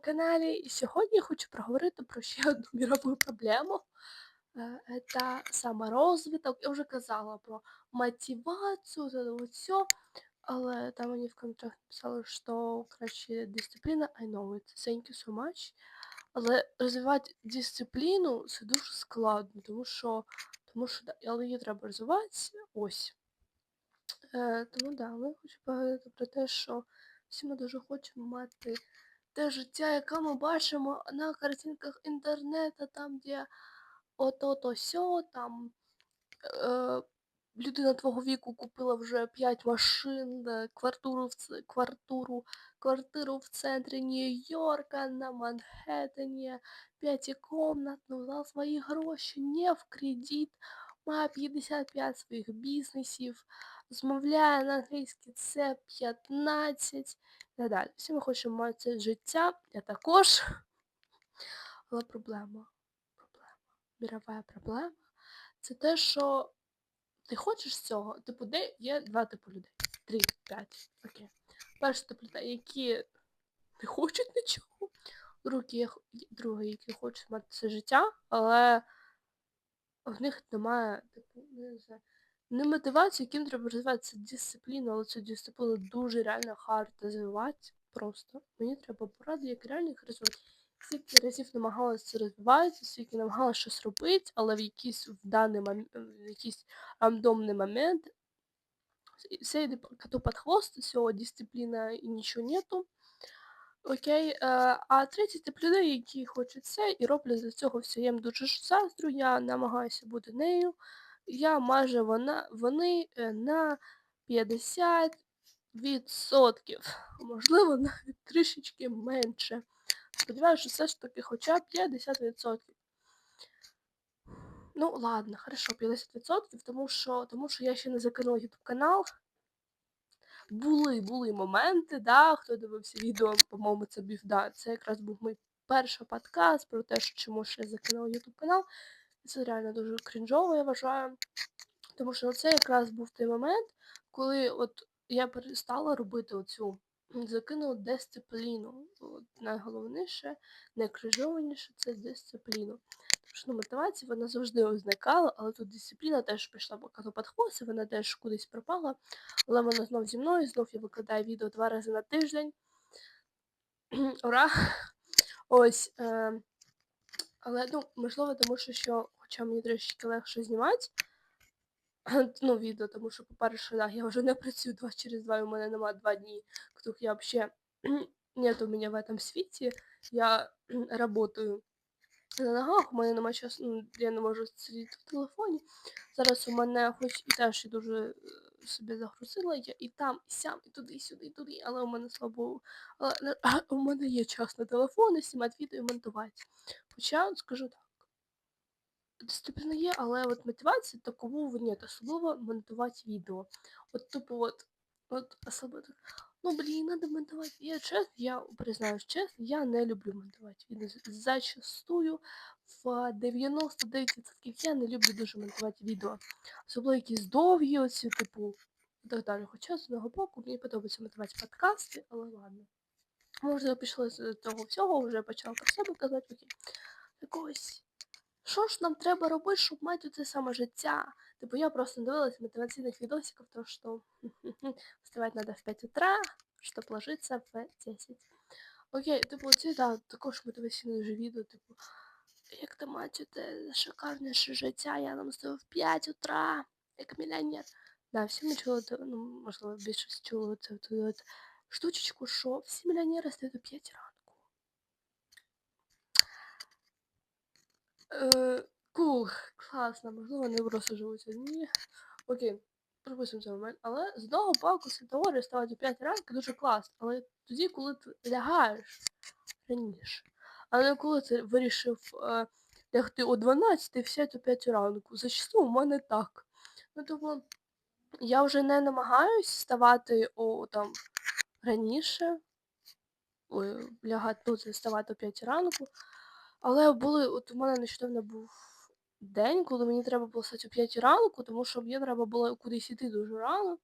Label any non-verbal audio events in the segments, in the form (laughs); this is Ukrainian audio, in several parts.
каналі. І сьогодні я хочу проговорити про ще одну (laughs) мірову проблему. Е, Це саморозвиток. Я вже казала про мотивацію, це все. Але там мені в коментарях написали, що краще дисципліна. I know it. Thank you so much. Але розвивати дисципліну це дуже складно, тому що, тому що да, але її треба розвивати. Ось. Е, Тому да, ми хочемо поговорити про те, що всі ми дуже хочемо мати те життя, яке ми бачимо на картинках інтернету, там, де ото-то сьо, там е, людина твого віку купила вже 5 машин, е, квартиру в квартиру, квартиру в центрі Нью-Йорка на Манхеттені, п'ятикомнатну, за свої гроші, не в кредит, має 55 своїх бізнесів, змовляє на англійській це 15 і так далі. Всі ми хочемо це життя, я також. Але проблема, проблема, мірова проблема, це те, що ти хочеш цього? Типу, де є два типи людей. Три, п'ять. Окей. Перший тип людей, які не хочуть нічого. Другі, другі, які хочуть мати це життя, але в них немає, типу, не знаю, не мотивації, яким треба розвивати це дисципліну, але цю дисципліну дуже реально хард розвивати. Просто. Мені треба поради, як реально їх розвивати. Скільки разів намагалася розвиватися, скільки намагалася щось робити, але в якийсь в даний момент, в якийсь рандомний момент все йде коту під хвост, всього дисципліна і нічого нету. Окей, е, а третій тип людей, які хочуть це і роблять для цього все. Я їм дуже заздрю, я намагаюся бути нею. Я майже вона, вони е, на 50%, можливо, (laughs) навіть трішечки менше. Сподіваюся, що все ж таки хоча б 50%. Ну, ладно, хорошо, 50%, тому що, тому що я ще не закинула YouTube канал. Були, були моменти, да, хто дивився відео, по-моєму, це був, да, це якраз був мій перший подкаст про те, що чому ще закинула YouTube канал. Це реально дуже крінжово, я вважаю. Тому що це якраз був той момент, коли от я перестала робити оцю закинула дисципліну. От найголовніше, найкрижованіше це дисципліну. Тому що ну, мотивація вона завжди зникала, але тут дисципліна теж пішла показу під хвост, вона теж кудись пропала. Але вона знов зі мною, знов я викладаю відео два рази на тиждень. (clears throat) Ура! Ось. Е, але ну, можливо, тому що, що хоча мені трішки легше знімати (clears throat) ну, відео, тому що, по-перше, да, я вже не працюю два через два, і у мене нема два дні, которых я вообще нет у меня в этом світі. Я (clears throat) работаю на ногах, у мене немає часу, ну, я не можу сидіти в телефоні. Зараз у мене хоч і теж дуже е, собі загрузила, я і там, і сям, і туди, і сюди, і туди, але у мене слабо. Але (laughs) у мене є час на телефон, знімати відео і монтувати. Хоча, скажу так. Дисципліна є, але от мотивації такового нет, особливо монтувати відео. От тупо от, от особливо ну блін, надо монтувати. Я чесно, я признаюсь чесно, я не люблю монтувати відео. Зачастую в 99% я не люблю дуже монтувати відео. Особливо якісь довгі оці, типу, і так далі. Хоча з одного боку мені подобається монтувати подкасти, але ладно. Може, я пішла з того всього, вже почала про себе казати, окей. Якогось що ж нам треба робити, щоб мати це саме життя? Типу я просто дивилась мотиваційних відосиків, то що (laughs) вставати треба в 5 утра, щоб ложитися в 10. Окей, типу, ці да, також мотиваційне дуже відео, типу, як ти мати шикарніше життя, я нам стою в 5 утра, як мільйонер. Да, всі ми чули, ну, можливо, більшість чули цю штучечку, що всі мільйонери стають о 5 ранку. Е, Кул, класно, можливо, не просто живуть одні. Окей, пропустимо цей момент. Але з одного боку теорія ставати о 5 ранку дуже класно. Але тоді, коли ти лягаєш раніше. Але коли ти вирішив е, лягти о 12 і о 5 ранку. Зачасту у мене так. Ну тому я вже не намагаюсь ставати о там раніше. Ой, лягати, ну, це ставати о 5 ранку. Але були, от у мене нещодавно був день, коли мені треба було стати о 5 ранку, тому що мені треба було кудись іти дуже рано.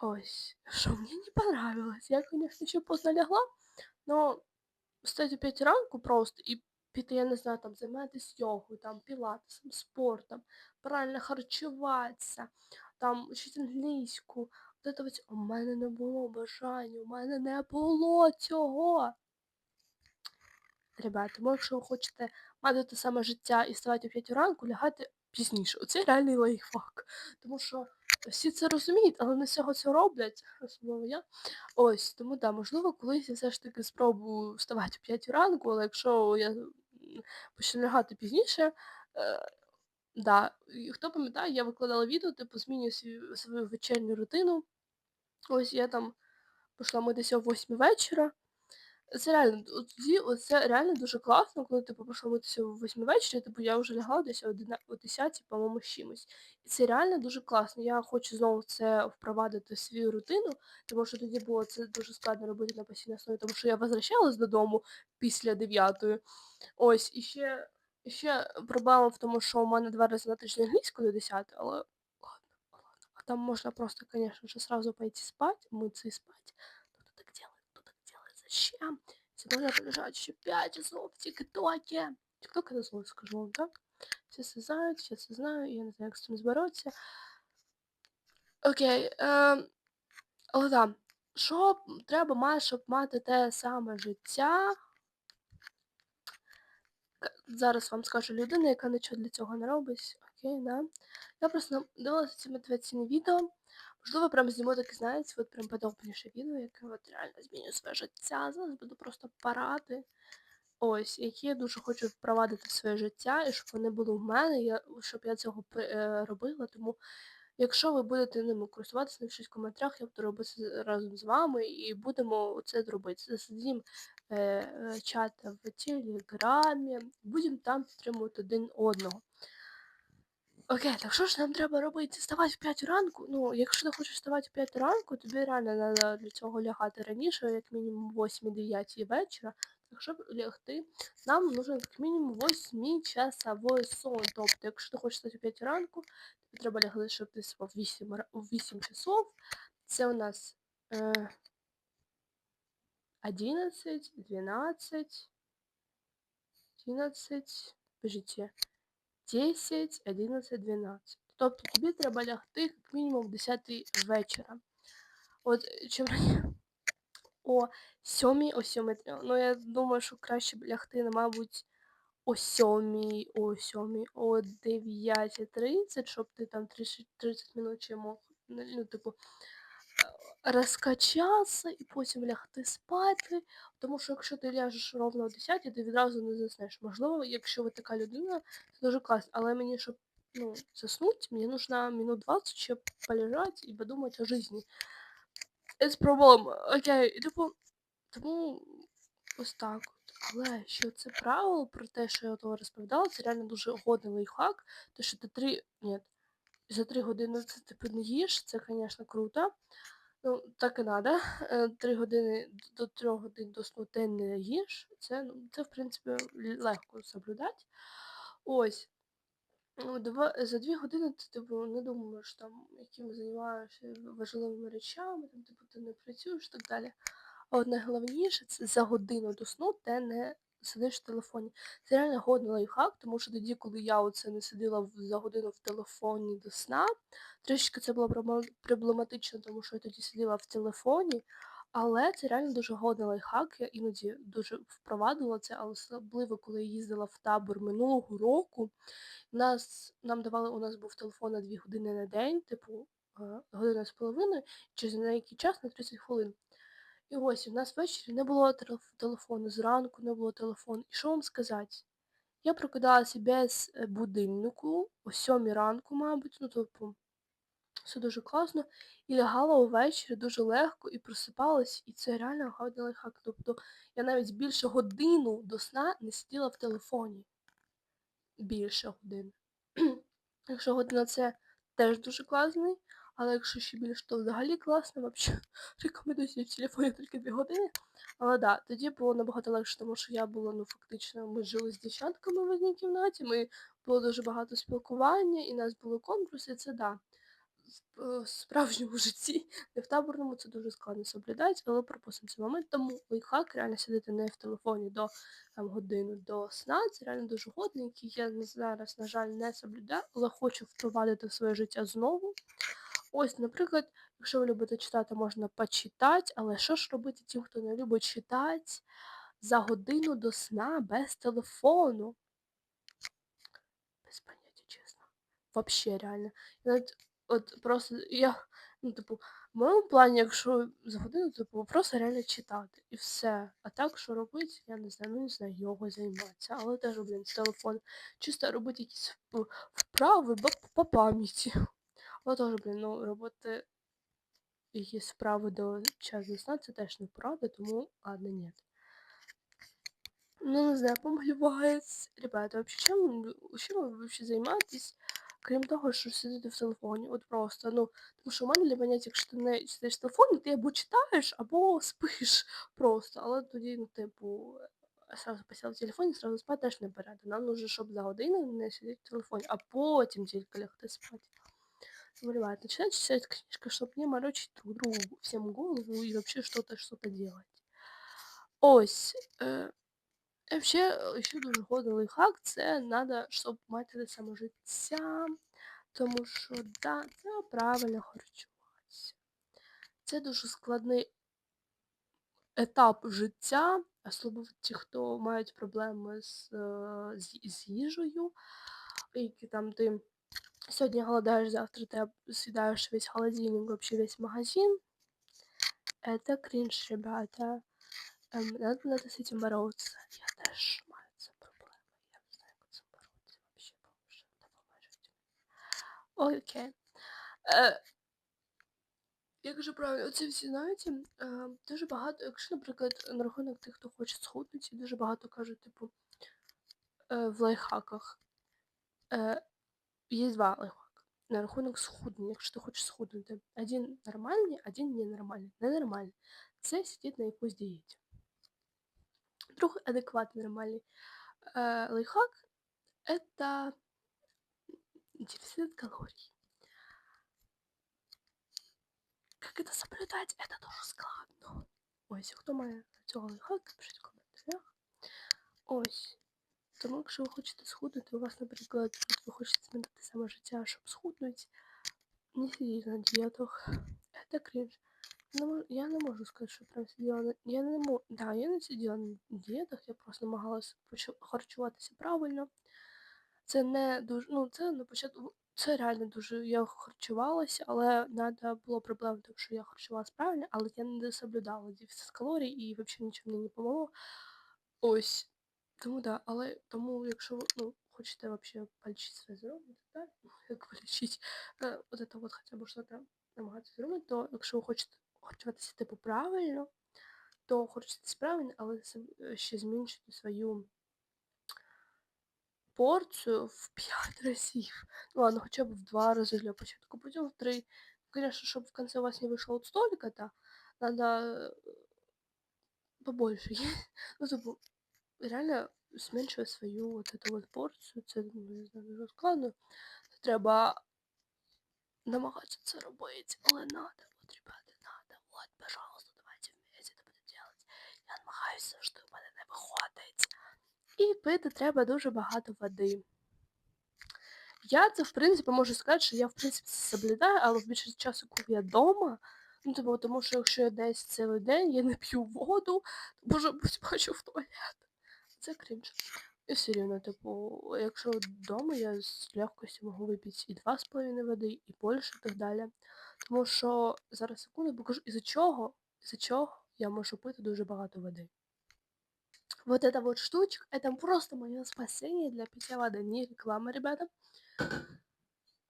Ось, що мені не понравилось. Я, конечно, ще поздно лягла, но встать о 5 ранку просто і піти, я не знаю, там займатися йогою, там пілатесом, спортом, правильно харчуватися, там вчити англійську. От це у мене не було бажання, у мене не було цього. Ребята, тому якщо ви хочете мати те саме життя і вставати о 5 ранку, лягати пізніше. Оце реальний лайфхак. Тому що всі це розуміють, але не всього це роблять, особливо я. Ось, тому да, можливо, колись я все ж таки спробую вставати о 5 ранку, але якщо я почну лягати пізніше, е, да. І хто пам'ятає, я викладала відео, типу, змінюю свою, свою вечірню рутину. Ось я там пішла митися о 8 вечора. Це реально, тоді оце реально дуже класно, коли ти пішла митися о 8 вечора, типу я вже лягала десь о 11 10, по-моєму, з чимось. І це реально дуже класно. Я хочу знову це впровадити в свою рутину, тому що тоді було це дуже складно робити на постійній основі, тому що я возвращалась додому після 9. Ось, і ще, ще проблема в тому, що у мене два рази на тиждень англійську до 10, але ладно, ладно. А там можна просто, же, сразу пойти спать, мыться и спать. Зачем? Если можно полежать еще 5 часов в ТикТоке. ТикТок это зло, скажу вам, так? Все це знають, все це знаю, я не знаю, як з цим зборотися. Окей, е, але так, що треба мати, щоб мати те саме життя, Зараз вам скажу людина, яка нічого для цього не робить. Окей, да. Я просто дивилася ці мотиваційні відео. Можливо, прям зніму таке, знаєте, от прям подобніше відео, яке от реально змінює своє життя. Зараз буду просто парати. Ось, які я дуже хочу впровадити в своє життя, і щоб вони були в мене, я, щоб я цього е, робила. Тому, якщо ви будете ними користуватися, напишіть в коментарях, я буду робити разом з вами і будемо це робити. Засадім е, е, чат в Телеграмі, будемо там підтримувати один одного. Окей, так що ж нам треба робити? Вставати в 5 ранку? Ну, якщо ти хочеш вставати в 5 ранку, тобі реально треба для цього лягати раніше, як мінімум 8-9 вечора. Так щоб лягти, нам нужен як мінімум 8-часовой сон. Тобто, якщо ти хочеш встати в 5 ранку, тобі треба лягти, щоб ти спав 8, 8 часов. Це у нас е, 11, 12, 11, подождите, 10, 11, 12. Тобто тобі треба лягти як мінімум в 10 вечора. От чим раніше (clears throat) о 7, о 7. Ну, я думаю, що краще б лягти, мабуть, о 7, о 7, о 9.30, щоб ти там 30, 30 минут ще мог, ну, типу, розкачатися і потім лягти спати. Тому що якщо ти ляжеш ровно о 10, ти відразу не заснеш. Можливо, якщо ви така людина, це дуже класно. Але мені, щоб ну, заснуть, мені нужно минут 20 ще полежати і подумати о житті. It's problem. Окей, і типу, тому ось так. Але що це правило про те, що я того розповідала, це реально дуже годний лайфхак. То що ти три. Ні, за три години це типу не їш, це, звісно, круто. Ну, так і треба. Три години до трьох годин до сну ти не їш. Це, ну, це, в принципі, легко соблюдати. Ось. За дві години ти типу, не думаєш, там, якими займаєшся важливими речами, там, типу, ти не працюєш і так далі. А от найголовніше це за годину до сну ти не сидиш в телефоні. Це реально годний лайфхак, тому що тоді, коли я оце не сиділа за годину в телефоні до сна, трішки це було проблематично, тому що я тоді сиділа в телефоні. Але це реально дуже годний лайфхак. Я іноді дуже впровадила це, але особливо, коли я їздила в табор минулого року. Нас, нам давали, у нас був телефон на 2 години на день, типу е, година з половиною, через деякий час на 30 хвилин. І ось у нас ввечері не було телефону, зранку не було телефону. І що вам сказати? Я прокидалася без е, будильнику о 7 ранку, мабуть, ну тобто все дуже класно. І лягала увечері дуже легко і просипалась, і це реально гарний лайфхак. Тобто я навіть більше годину до сна не сиділа в телефоні. Більше години. Якщо (clears throat) година це теж дуже класний, але якщо ще більше, то взагалі класно, взагалі (laughs) рекомендую сидіти в телефоні тільки 2 години. Але да, тоді було набагато легше, тому що я була, ну, фактично, ми жили з дівчатками в одній кімнаті, ми було дуже багато спілкування, і у нас були конкурси, це да. в е, справжньому (laughs) житті, не в таборному це дуже складно соблюдати, але пропустимо цей момент. Тому лайфхак реально сидіти не в телефоні до там, години до сна. Це реально дуже годний, який я зараз, на жаль, не соблюдаю, але хочу впровадити в своє життя знову. Ось, наприклад, якщо ви любите читати, можна почитати, але що ж робити тим, хто не любить читати за годину до сна без телефону? Без поняття, чесно. Вообще реально. От просто я, ну, типу, в моєму плані, якщо за годину, типу, просто реально читати і все. А так, що робити, я не знаю, ну не знаю, його займатися, але теж, блін, з телефону. Чисто робити якісь вправи по пам'яті. Але теж, блін, ну, робити якісь справи до часу сна, це теж неправда, тому ладно, ні. Ну, не знаю, помалювати. Ребята, вообще, чим, чим ви вообще займаєтесь, крім того, що сидите в телефоні? От просто, ну, тому що у мене для поняття, якщо ти не сидиш в телефоні, ти або читаєш, або спиш (laughs) просто. Але тоді, ну, типу, сразу посіла в телефоні, сразу спати теж не берете. Нам нужно, щоб за годину не сидіти в телефоні, а потім тільки лягти спати. Заболевает. Начинать читать книжка, чтобы не морочить друг другу всем голову и вообще что-то что-то делать. Ось. Е, і ще, ще дуже годний лайфхак, це треба, щоб мати те саме життя, тому що да, це правильно харчуватися. Це дуже складний етап життя, особливо ті, хто мають проблеми з, е, з, з їжею, які там ти сьогодні голодаєш, завтра ти съедаешь весь холодильник, вообще весь магазин. Это кринж, ребята. Эм, надо, надо с этим бороться. Я теж маю це проблеми. Я не знаю, як це боротися вообще, боже, допоможіть. Окей. Е, як же правильно, оці всі, знаєте, е, дуже багато, якщо, наприклад, на рахунок тих, хто хоче схуднути, дуже багато кажуть, типу, е, в лайфхаках. Е, є два лайфхака. На рахунок схуднення, якщо ти хочеш схуднути. Один нормальний, один ненормальний. Ненормальний. Це сидіти на якусь дієті. Другой адекватный нормальный э, лайфхак – это дефицит калорий. Как это соблюдать? Это дуже складно. Ось, хто має цього лайфхака, пишіть в коментарях. Ось. Тому, якщо ви хочете схуднути, у вас, наприклад, ви хочете змінити саме життя, щоб схуднути, не сидіть на дієтах. Это кринж. Я не можу, сказати, що прям сиділа на... Я не можу... Да, я не сиділа на дієтах, я просто намагалася харчуватися правильно. Це не дуже, ну, це на початку, це реально дуже, я харчувалася, але треба було проблема, тому що я харчувалася правильно, але я не соблюдала дефіцит калорій і взагалі нічого мені не помогло. Ось. Тому да, але тому, якщо ви, ну, хочете вообще полечить своє здоров'я, так, (laughs) ну, як полечить, е, от это вот хоча б щось намагатися зробити, то якщо ви хочете харчуватися типу правильно, то харчуйтесь правильно, але се- е, ще зменшити свою порцію в 5 (laughs) разів. Ну ладно, хоча б в 2 рази для початку, потім в 3. Конечно, чтобы в конце у вас не вышел вот столько-то, надо э, побольше (laughs) есть. Ну, типу, реально зменшує свою вот эту вот порцію. Це, ну, не знаю, дуже складно. Треба намагатися це робити, але надо. Вот, ребята, надо. Вот, пожалуйста, давайте вместе это будемо делать. Я намагаюся, що в мене не виходить. І пити треба дуже багато води. Я це, в принципі, можу сказати, що я, в принципі, це соблюдаю, але в більшості часу, коли я вдома, ну, типу, тому що якщо я десь цілий день, я не п'ю воду, то може бути хочу в туалет. Це крінж. І все рівно, типу, якщо вдома, я з легкостю можу випити і 2,5 води, і більше, і так далі. Тому що зараз секунду покажу, із-за чого, із-за чого я можу пити дуже багато води. Вот эта вот штучка, это просто мое спасение для питья воды. Не реклама, ребята.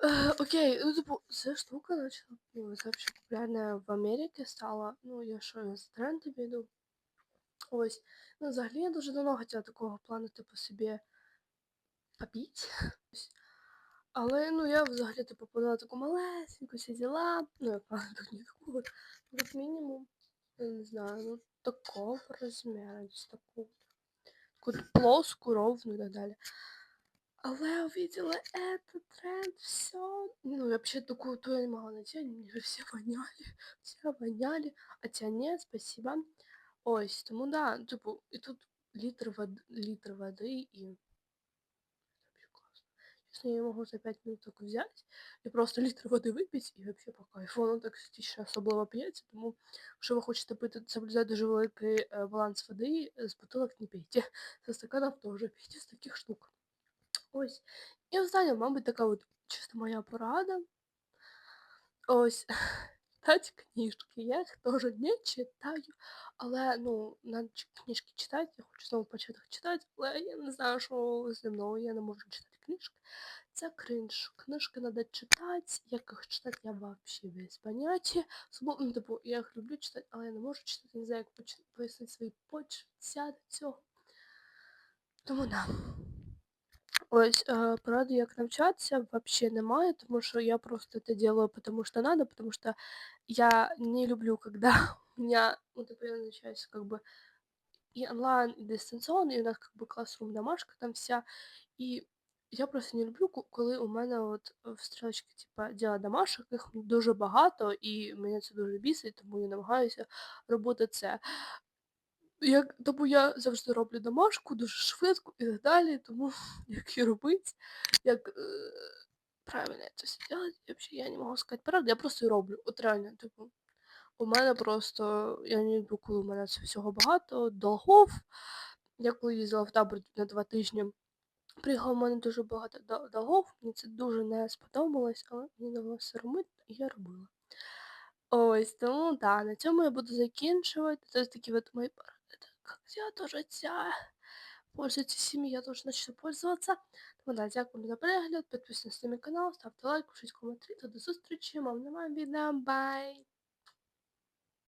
Э, окей, ну, типу, ця штука начала, ну, це вообще популярна в Америці стала. Ну, я що, я з тренди веду. Ось. Ну, взагалі я дуже давно хотіла такого плану, типу, собі попити. Ось. Але, ну, я взагалі, типу, подала таку малесеньку всі. Ну, я правда так не таку, от, як мінімум, я не знаю, ну, такого розміру, таку. Таку плоску, ровну і так далі. Але я увидела этот тренд, все. Ну, вообще такую то я не могла найти, они мне все воняли, все воняли. А тебя нет, спасибо. Ось, тому да, типу, і тут літр води, літр води і. Честно, я могу за 5 минут так взять и просто (laughs) литр воды выпить, і вообще по кайфу. Воно так ще особливо п'ється, тому якщо ви хочете пити, соблюдати дуже великий е, баланс води, з бутилок не пейте. (laughs) Со стаканов теж пейте з таких штук. Ось. І остання, мабуть, така от чисто моя порада. Ось. (laughs) Читати книжки. Я їх теж не читаю. Але, ну, надо книжки читати. Я хочу знову почати читати, але я не знаю, що зі мною. Я не можу читати книжки. Це кринж. Книжки треба читати. Як їх читати, я взагалі без поняття. Особливо, ну, типу, я їх люблю читати, але я не можу читати, не знаю, як пояснити свої почуття до цього. Тому да. Ось, е, поради, як навчатися, вообще немає, тому що я просто это делаю, потому что надо, потому что я не люблю, когда (laughs) у меня, ну, типа, я навчаюся как бы и онлайн, и дистанционно, и у нас как бы классрум, домашка там вся. І я просто не люблю, ко- коли у мене от в стрілочці, типа, діла домашок, їх дуже багато, і мене це дуже бісить, тому я намагаюся робити це. Як, тому я завжди роблю домашку дуже швидко і так далі, тому (laughs) як і робити, як е, правильно це все делать, взагалі я не можу сказати правду, я просто роблю. От реально, типу, у мене просто, я не люблю, коли у мене всього багато, долгов. Я коли їздила в табор на два тижні, приїхало у мене дуже багато долгов, мені це дуже не сподобалось, але мені довелося робити, і я робила. Ось, тому да, на цьому я буду закінчувати. Це такі от мої поради. я тоже життя. Пользуйтесь сім'ї, я тоже начну пользоваться. Тому дякую за перегляд, підписуйтесь на мій канал, ставте лайк, пишіть коментарі та до зустрічі. Мам, немає відео, бай!